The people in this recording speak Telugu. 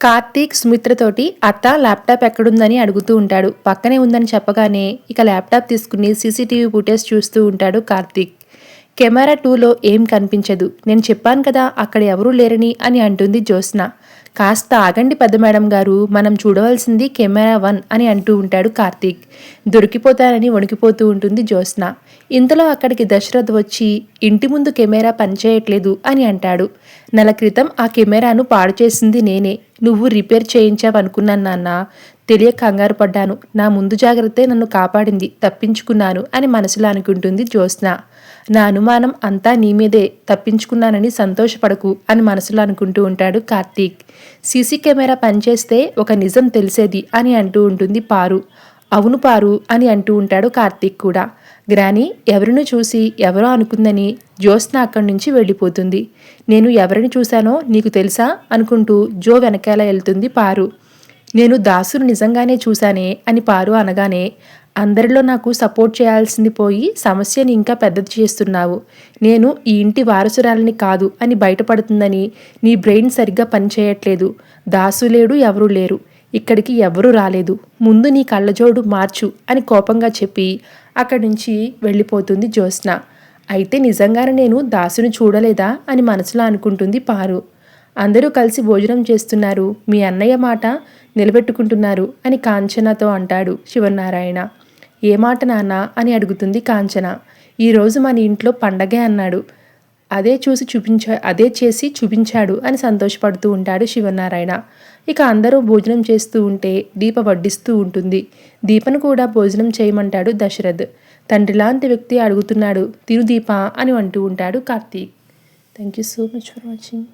కార్తీక్ సుమిత్రతోటి అత్త ల్యాప్టాప్ ఎక్కడుందని అడుగుతూ ఉంటాడు. పక్కనే ఉందని చెప్పగానే ఇక ల్యాప్టాప్ తీసుకుని సీసీటీవీ ఫుటేజ్ చూస్తూ ఉంటాడు కార్తీక్. కెమెరా టూలో ఏం కనిపించదు. నేను చెప్పాను కదా అక్కడ ఎవరూ లేరని అని అంటుంది జ్యోత్స్న. కాస్త ఆగండి పెద్ద మేడం గారు మనం చూడవలసింది కెమెరా వన్ అని అంటూ ఉంటాడు కార్తీక్. దొరికిపోతానని వణికిపోతూ ఉంటుంది జ్యోత్స్న. ఇంతలో అక్కడికి దశరథ్ వచ్చి ఇంటి ముందు కెమెరా పనిచేయట్లేదు అని అంటాడు. నెల క్రితం ఆ కెమెరాను పాడు చేసింది నేనే. నువ్వు రిపేర్ చేయించావనుకున్నాను నాన్న. తెలియ కంగారు పడ్డాను. నా ముందు జాగ్రత్తే నన్ను కాపాడింది. తప్పించుకున్నాను అని మనసులో అనుకుంటుంది జ్యోత్స్న. నా అనుమానం అంతా నీ మీదే. తప్పించుకున్నానని సంతోషపడకు అని మనసులో అనుకుంటూ ఉంటాడు కార్తీక్. సీసీ కెమెరా పనిచేస్తే ఒక నిజం తెలిసేది అని అంటూ ఉంటుంది పారు. అవును పారు అని అంటూ ఉంటాడు కార్తీక్ కూడా. గ్రాని ఎవరిని చూసి ఎవరో అనుకుందని జ్యోత్స్న అక్కడి నుంచి వెళ్ళిపోతుంది. నేను ఎవరిని చూశానో నీకు తెలుసా? అనుకుంటూ జో వెనకాల వెళ్తుంది పారు. నేను దాసును నిజంగానే చూశానే అని పారు అనగానే అందరిలో నాకు సపోర్ట్ చేయాల్సింది పోయి సమస్యని ఇంకా పెద్దది చేస్తున్నావు. నేను ఈ ఇంటి వారసురాలని కాదు అని బయటపడుతుందని నీ బ్రెయిన్ సరిగ్గా పనిచేయట్లేదు. దాసు లేడు ఎవరూ లేరు. ఇక్కడికి ఎవరూ రాలేదు. ముందు నీ కళ్ళజోడు మార్చు అని కోపంగా చెప్పి అక్కడి నుంచి వెళ్ళిపోతుంది జ్యోత్స్న. అయితే నిజంగానే నేను దాసును చూడలేదా అని మనసులో అనుకుంటుంది పారు. అందరూ కలిసి భోజనం చేస్తున్నారు. మీ అన్నయ్య మాట నిలబెట్టుకుంటున్నారు అని కాంచనతో అంటాడు శివనారాయణ ఏ మాట నాన్న అని అడుగుతుంది కాంచన. ఈరోజు మన ఇంట్లో పండగే అన్నాడు. అదే చూసి చూపించా అదే చేసి చూపించాడు అని సంతోషపడుతూ ఉంటాడు శివనారాయణ. ఇక అందరూ భోజనం చేస్తూ ఉంటే దీప వడ్డిస్తూ ఉంటుంది. దీపను కూడా భోజనం చేయమంటాడు దశరథ్. తండ్రి లాంటి వ్యక్తి అడుగుతున్నాడు తిరుదీప అని అంటూ ఉంటాడు Karthik. Thank you so much for watching